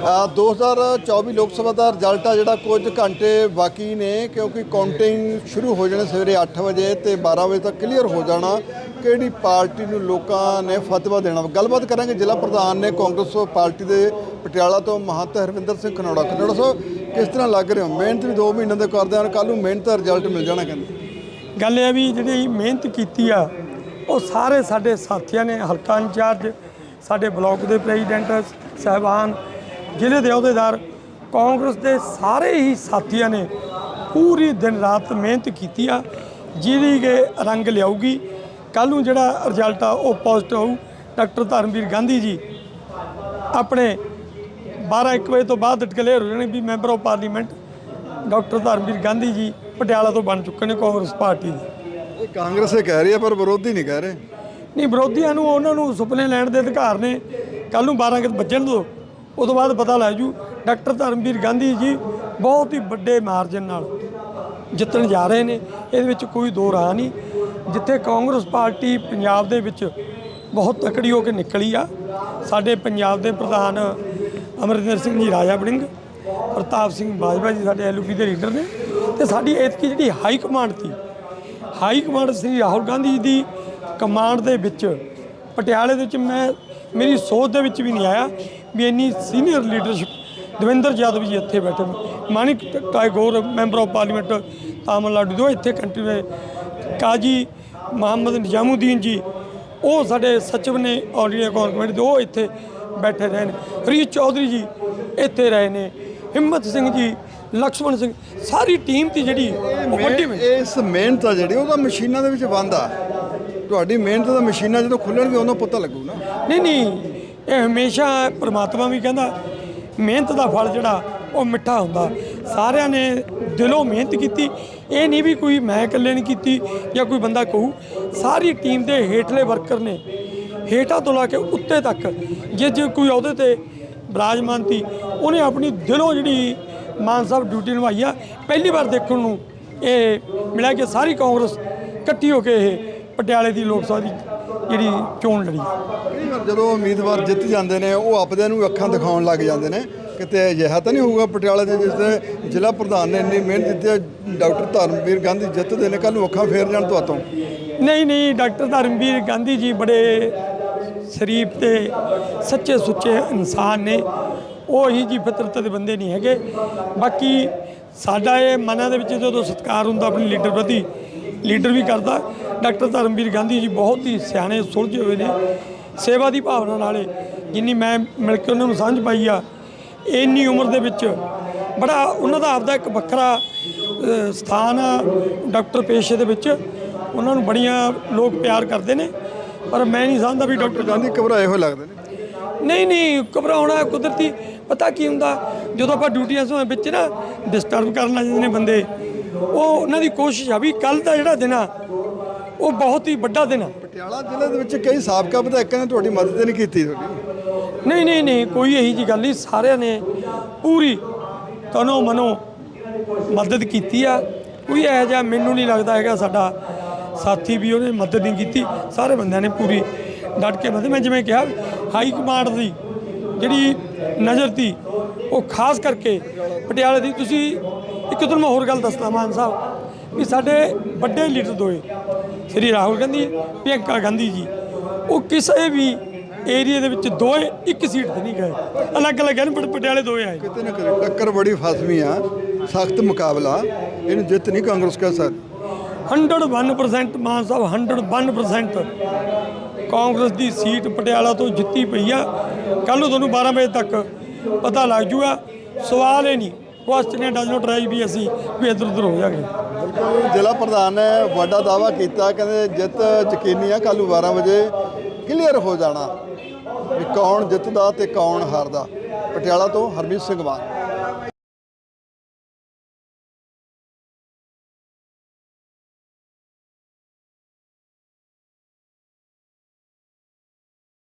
ਅ, 2024 ਲੋਕ ਸਭਾ ਦਾ ਰਿਜ਼ਲਟ ਆ ਜਿਹੜਾ ਕੁਝ ਘੰਟੇ ਬਾਕੀ ਨੇ ਕਿਉਂਕਿ ਕਾਊਂਟਿੰਗ ਸ਼ੁਰੂ ਹੋ ਜਾਣੀ ਸਵੇਰੇ 8 ਵਜੇ ਤੇ 12 ਵਜੇ ਤੱਕ ਕਲੀਅਰ ਹੋ ਜਾਣਾ ਕਿਹੜੀ ਪਾਰਟੀ ਨੂੰ ਲੋਕਾਂ ਨੇ ਫਤਵਾ ਦੇਣਾ। ਗੱਲਬਾਤ ਕਰਾਂਗੇ ਜ਼ਿਲ੍ਹਾ ਪ੍ਰਧਾਨ ਨੇ ਕਾਂਗਰਸ ਪਾਰਟੀ ਦੇ ਪਟਿਆਲਾ ਤੋਂ ਮਹੰਤ ਹਰਵਿੰਦਰ ਸਿੰਘ ਖਨੌੜਾ। ਖਨੌੜਾ ਸੋ ਕਿਸ ਤਰ੍ਹਾਂ ਲੱਗ ਰਿਹਾ ਹੋ? ਮਿਹਨਤ ਵੀ 2 ਮਹੀਨਿਆਂ ਦੇ ਕਰਦੇ ਹਨ ਕੱਲ ਨੂੰ ਮਿਹਨਤ ਦਾ ਰਿਜ਼ਲਟ ਮਿਲ ਜਾਣਾ ਕਹਿੰਦੇ। ਗੱਲ ਇਹ ਵੀ ਜਿਹੜੀ ਮਿਹਨਤ ਕੀਤੀ ਆ ਉਹ ਸਾਰੇ ਸਾਡੇ ਸਾਥੀਆਂ ਨੇ ਹਲਕਾ ਇੰਚਾਰਜ ਸਾਡੇ ਬਲਾਕ ਦੇ ਪ੍ਰੈਜ਼ੀਡੈਂਟ ਸਹਿਬਾਨ ਜ਼ਿਲ੍ਹੇ ਦੇ ਅਹੁਦੇਦਾਰ ਕਾਂਗਰਸ ਦੇ ਸਾਰੇ ਹੀ ਸਾਥੀਆਂ ਨੇ ਪੂਰੀ ਦਿਨ ਰਾਤ ਮਿਹਨਤ ਕੀਤੀ ਆ ਜਿਹਦੀ ਕਿ ਰੰਗ ਲਿਆਊਗੀ। ਕੱਲ ਨੂੰ ਜਿਹੜਾ ਰਿਜ਼ਲਟ ਆ ਉਹ ਪੋਜ਼ਿਟਿਵ ਆਊ ਡਾਕਟਰ ਧਰਮਵੀਰ ਗਾਂਧੀ ਜੀ ਆਪਣੇ 12 1 ਵਜੇ ਤੋਂ ਬਾਅਦ ਡਿਕਲੇਅਰ ਹੋ ਜਾਣੇ ਵੀ member of parliament doctor Dharamvir Gandhi ji Patiala ਤੋਂ ਬਣ ਚੁੱਕੇ ਨੇ ਕਾਂਗਰਸ ਪਾਰਟੀ ਦੇ। ਇਹ ਕਾਂਗਰਸ ਇਹ ਕਹਿ ਰਹੀ ਹੈ ਪਰ ਵਿਰੋਧੀ ਨਹੀਂ ਕਹਿ ਰਹੇ। ਨਹੀਂ ਵਿਰੋਧੀਆਂ ਨੂੰ ਉਹਨਾਂ ਨੂੰ ਸੁਪਨੇ ਲੈਣ ਦੇ ਅਧਿਕਾਰ ਨੇ। ਕੱਲ ਨੂੰ 12 ਵਜੇ ਵੱਜਣ ਦਿਓ ਉਸ ਤੋਂ ਬਾਅਦ ਪਤਾ ਲੱਗ ਜੂ, ਡਾਕਟਰ ਧਰਮਵੀਰ ਗਾਂਧੀ ਜੀ ਬਹੁਤ ਹੀ ਵੱਡੇ ਮਾਰਜਨ ਨਾਲ ਜਿੱਤਣ ਜਾ ਰਹੇ ਨੇ, ਇਹਦੇ ਵਿੱਚ ਕੋਈ ਦੋ ਰਾਹ ਨਹੀਂ, ਜਿੱਥੇ ਕਾਂਗਰਸ ਪਾਰਟੀ ਪੰਜਾਬ ਦੇ ਵਿੱਚ ਬਹੁਤ ਤਕੜੀ ਹੋ ਕੇ ਨਿਕਲੀ ਆ, ਸਾਡੇ ਪੰਜਾਬ ਦੇ ਪ੍ਰਧਾਨ ਅਮਰਿੰਦਰ ਸਿੰਘ ਜੀ, ਰਾਜਾ ਬੜਿੰਗ ਪ੍ਰਤਾਪ ਸਿੰਘ ਬਾਜਵਾ ਜੀ ਸਾਡੇ ਐਲਓਪੀ ਦੇ ਲੀਡਰ ਨੇ, ਤੇ ਸਾਡੀ ਐਤਕੀ ਜਿਹੜੀ ਹਾਈ ਕਮਾਂਡ ਸੀ, ਹਾਈ ਕਮਾਂਡ ਸ੍ਰੀ ਰਾਹੁਲ ਗਾਂਧੀ ਜੀ ਦੀ ਕਮਾਂਡ ਦੇ ਵਿੱਚ, ਪਟਿਆਲੇ ਦੇ ਵਿੱਚ ਮੈਂ ਮੇਰੀ ਸੋਚ ਦੇ ਵਿੱਚ ਵੀ ਨਹੀਂ ਆਇਆ ਵੀ ਇੰਨੀ ਸੀਨੀਅਰ ਲੀਡਰਸ਼ਿਪ ਦਵਿੰਦਰ ਯਾਦਵ ਜੀ ਇੱਥੇ ਬੈਠੇ ਨੇ। Manik Tagore member of parliament Tamil Nadu ਦੇ ਉਹ ਇੱਥੇ ਕੰਟਰੀ ਦੇ ਕਾਜੀ ਮੁਹੰਮਦ ਨਿਜ਼ਾਮੂਦੀਨ ਜੀ ਉਹ ਸਾਡੇ ਸਚਿਵ ਨੇ ਕਾਂਗਰਸ ਕਮੇਟੀ ਦੇ ਉਹ ਇੱਥੇ ਬੈਠੇ ਰਹੇ ਨੇ। ਹਰੀਸ਼ ਚੌਧਰੀ ਜੀ ਇੱਥੇ ਰਹੇ ਨੇ। ਹਿੰਮਤ ਸਿੰਘ ਜੀ ਲਕਸ਼ਮਣ ਸਿੰਘ ਸਾਰੀ ਟੀਮ ਦੀ ਜਿਹੜੀ ਉਹ ਵੱਡੀ ਮਿਹਨਤ। ਇਸ ਮਿਹਨਤ ਆ ਜਿਹੜੀ ਉਹ ਤਾਂ ਮਸ਼ੀਨਾਂ ਦੇ ਵਿੱਚ ਬੰਦ ਆ। ਤੁਹਾਡੀ ਮਿਹਨਤ ਦਾ ਮਸ਼ੀਨਾਂ ਜਦੋਂ ਖੁੱਲਣਗੇ, ਉਦੋਂ ਪਤਾ ਲੱਗੂ ਨਾ। ਨਹੀਂ ਨਹੀਂ, ਇਹ ਹਮੇਸ਼ਾ ਪ੍ਰਮਾਤਮਾ ਵੀ ਕਹਿੰਦਾ, ਮਿਹਨਤ ਦਾ ਫਲ ਜਿਹੜਾ, ਉਹ ਮਿੱਠਾ ਹੁੰਦਾ। ਸਾਰਿਆਂ ਨੇ ਦਿਲੋਂ ਮਿਹਨਤ ਕੀਤੀ। ਇਹ ਨਹੀਂ ਵੀ ਕੋਈ ਮੈਂ ਇਕੱਲੇ ਨੇ ਕੀਤੀ ਜਾਂ ਕੋਈ ਬੰਦਾ ਕਹੂ। ਸਾਰੀ ਟੀਮ ਦੇ ਹੇਠਲੇ ਵਰਕਰ ਨੇ, ਹੇਠਾਂ ਤੋਂ ਲਾ ਕੇ ਉੱਤੇ ਤੱਕ, ਜੇ ਜੇ ਕੋਈ ਅਹੁਦੇ ਤੇ ਬਿਰਾਜਮਾਨ ਸੀ, ਉਹਨੇ ਆਪਣੀ ਦਿਲੋਂ ਜਿਹੜੀ ਮਾਨ ਸਾਹਿਬ ਡਿਊਟੀ ਨਿਭਾਈ ਆ, ਪਹਿਲੀ ਵਾਰ ਦੇਖਣ ਨੂੰ ਇਹ ਮਿਲਿਆ ਕਿ ਸਾਰੀ ਕਾਂਗਰਸ ਇਕੱਠੀ ਹੋ ਕੇ ਇਹ ਪਟਿਆਲੇ ਦੀ ਲੋਕ ਸਭਾ ਦੀ ਜਿਹੜੀ ਚੋਣ ਲੜੀ। ਕਈ ਵਾਰ ਜਦੋਂ ਉਮੀਦਵਾਰ ਜਿੱਤ ਜਾਂਦੇ ਨੇ ਉਹ ਆਪਦਿਆਂ ਨੂੰ ਅੱਖਾਂ ਦਿਖਾਉਣ ਲੱਗ ਜਾਂਦੇ ਨੇ। ਕਿਤੇ ਅਜਿਹਾ ਤਾਂ ਨਹੀਂ ਹੋਊਗਾ ਪਟਿਆਲੇ ਦੇ ਜਿਸ ਜ਼ਿਲ੍ਹਾ ਪ੍ਰਧਾਨ ਨੇ ਇੰਨੀ ਮਿਹਨਤ ਕੀਤੀ ਹੈ ਡਾਕਟਰ ਧਰਮਵੀਰ ਗਾਂਧੀ ਜਿੱਤਦੇ ਨੇ ਕੱਲ ਨੂੰ ਅੱਖਾਂ ਫੇਰ ਜਾਣ ਤੁਹਾਤੋਂ। ਨਹੀਂ ਨਹੀਂ ਡਾਕਟਰ ਧਰਮਵੀਰ ਗਾਂਧੀ ਜੀ ਬੜੇ ਸ਼ਰੀਫ ਤੇ ਸੱਚੇ ਸੁੱਚੇ ਇਨਸਾਨ ਨੇ। ਉਹ ਹੀ ਜੀ ਫਿਤਰਤ ਦੇ ਬੰਦੇ ਨਹੀਂ ਹੈਗੇ। ਬਾਕੀ ਸਾਡਾ ਇਹ ਮਨਾਂ ਦੇ ਵਿੱਚ ਜਦੋਂ ਸਤਿਕਾਰ ਹੁੰਦਾ ਆਪਣੇ ਲੀਡਰ ਪ੍ਰਤੀ ਲੀਡਰ ਵੀ ਕਰਦਾ। ਡਾਕਟਰ ਧਰਮਵੀਰ ਗਾਂਧੀ ਜੀ ਬਹੁਤ ਹੀ ਸਿਆਣੇ ਸੁਲਝੇ ਹੋਏ ਨੇ। ਸੇਵਾ ਦੀ ਭਾਵਨਾ ਨਾਲੇ ਜਿੰਨੀ ਮੈਂ ਮਿਲ ਕੇ ਉਹਨਾਂ ਨੂੰ ਸਮਝ ਪਾਈ ਆ ਇੰਨੀ ਉਮਰ ਦੇ ਵਿੱਚ ਬੜਾ ਉਹਨਾਂ ਦਾ ਆਪਦਾ ਇੱਕ ਵੱਖਰਾ ਸਥਾਨ ਡਾਕਟਰ ਪੇਸ਼ੇ ਦੇ ਵਿੱਚ। ਉਹਨਾਂ ਨੂੰ ਬੜੀਆਂ ਲੋਕ ਪਿਆਰ ਕਰਦੇ ਨੇ ਪਰ ਮੈਂ ਨਹੀਂ ਸਮਝਦਾ ਵੀ ਡਾਕਟਰ ਗਾਂਧੀ ਘਬਰਾਏ ਹੋਏ ਲੱਗਦੇ ਨੇ? ਨਹੀਂ ਨਹੀਂ ਘਬਰਾਉਣਾ ਕੁਦਰਤੀ ਪਤਾ ਕੀ ਹੁੰਦਾ ਜਦੋਂ ਆਪਾਂ ਡਿਊਟੀਆਂ ਤੋਂ ਵਿੱਚ ਨਾ ਡਿਸਟਰਬ ਕਰਨ ਲੱਗ ਜਾਂਦੇ ਨੇ ਬੰਦੇ ਉਹ ਉਹਨਾਂ ਦੀ ਕੋਸ਼ਿਸ਼ ਆ ਵੀ ਕੱਲ ਦਾ ਜਿਹੜਾ ਦਿਨ ਆ ਉਹ ਬਹੁਤ ਹੀ ਵੱਡਾ ਦਿਨ ਆ। ਪਟਿਆਲਾ ਜ਼ਿਲ੍ਹੇ ਦੇ ਵਿੱਚ ਕਈ ਸਾਬਕਾ ਵਿਧਾਇਕਾਂ ਨੇ ਤੁਹਾਡੀ ਮਦਦ ਨਹੀਂ ਕੀਤੀ ਤੁਹਾਡੀ। ਨਹੀਂ ਨਹੀਂ ਨਹੀਂ ਕੋਈ ਇਹੀ ਜੀ ਗੱਲ ਨਹੀਂ। ਸਾਰਿਆਂ ਨੇ ਪੂਰੀ ਤਨੋ ਮਨੋ ਮਦਦ ਕੀਤੀ ਆ। ਕੋਈ ਇਹੋ ਜਿਹਾ ਮੈਨੂੰ ਨਹੀਂ ਲੱਗਦਾ ਹੈਗਾ ਸਾਡਾ ਸਾਥੀ ਵੀ ਉਹਨੇ ਮਦਦ ਨਹੀਂ ਕੀਤੀ। ਸਾਰੇ ਬੰਦਿਆਂ ਨੇ ਪੂਰੀ ਡਟ ਕੇ ਮਦਦ। ਮੈਂ ਜਿਵੇਂ ਕਿਹਾ ਹਾਈ ਕਮਾਂਡ ਦੀ ਜਿਹੜੀ ਨਜ਼ਰ ਤੀ ਉਹ ਖਾਸ ਕਰਕੇ ਪਟਿਆਲੇ ਦੀ। ਤੁਸੀਂ ਇੱਕ ਤੁਹਾਨੂੰ ਮੈਂ ਹੋਰ ਗੱਲ ਦੱਸਦਾ ਮਾਨ ਸਾਹਿਬ। ਵੀ ਸਾਡੇ ਵੱਡੇ ਲੀਡਰ ਦੋਏ ਸ੍ਰੀ ਰਾਹੁਲ ਗਾਂਧੀ ਪ੍ਰਿਯੰਕਾ ਗਾਂਧੀ ਜੀ ਉਹ ਕਿਸੇ ਵੀ ਏਰੀਆ ਦੇ ਵਿੱਚ ਦੋਏ ਇੱਕ ਸੀਟ ਤੇ ਨਹੀਂ ਗਏ। ਅਲੱਗ ਅਲੱਗ ਹਨ ਪਰ ਪਟਿਆਲੇ ਦੋਏ ਆਏ। ਕਿਤੇ ਨਾ ਕਿਤੇ ਟੱਕਰ ਬੜੀ ਫਸਵੀਂ ਆ ਸਖਤ ਮੁਕਾਬਲਾ ਇਹਨੂੰ ਜਿੱਤ ਨਹੀਂ ਕਾਂਗਰਸ ਕਹਿ ਸਕਦੀ। 101% ਮਾਨ ਸਾਹਿਬ 101% ਕਾਂਗਰਸ ਦੀ ਸੀਟ ਪਟਿਆਲਾ ਤੋਂ ਜਿੱਤੀ ਪਈ ਆ। ਕੱਲ ਨੂੰ ਤੁਹਾਨੂੰ 12 ਵਜੇ ਤੱਕ ਪਤਾ ਲੱਗ ਜੂਗਾ ਸਵਾਲ ਇਹ ਨਹੀਂ ਕੁਐਸਚਨ ਡਸ ਨੋਟ ਰਾਈਜ਼ ਵੀ ਅਸੀਂ, ਵੀ ਇੱਧਰ ਉੱਧਰ ਹੋ ਜਾਗੇ। ਬਿਲਕੁਲ, ਜ਼ਿਲ੍ਹਾ ਪ੍ਰਧਾਨ ਨੇ ਵੱਡਾ ਦਾਵਾ ਕੀਤਾ, ਕਹਿੰਦੇ ਜਿੱਤ ਯਕੀਨੀ ਆ ਕੱਲ ਨੂੰ 12 ਵਜੇ ਕਲੀਅਰ ਹੋ ਜਾਣਾ, ਵੀ ਕੌਣ ਜਿੱਤਦਾ ਤੇ ਕੌਣ ਹਾਰਦਾ। ਪਟਿਆਲਾ ਤੋਂ ਹਰਮੀਤ ਸਿੰਘ ਮਾਨ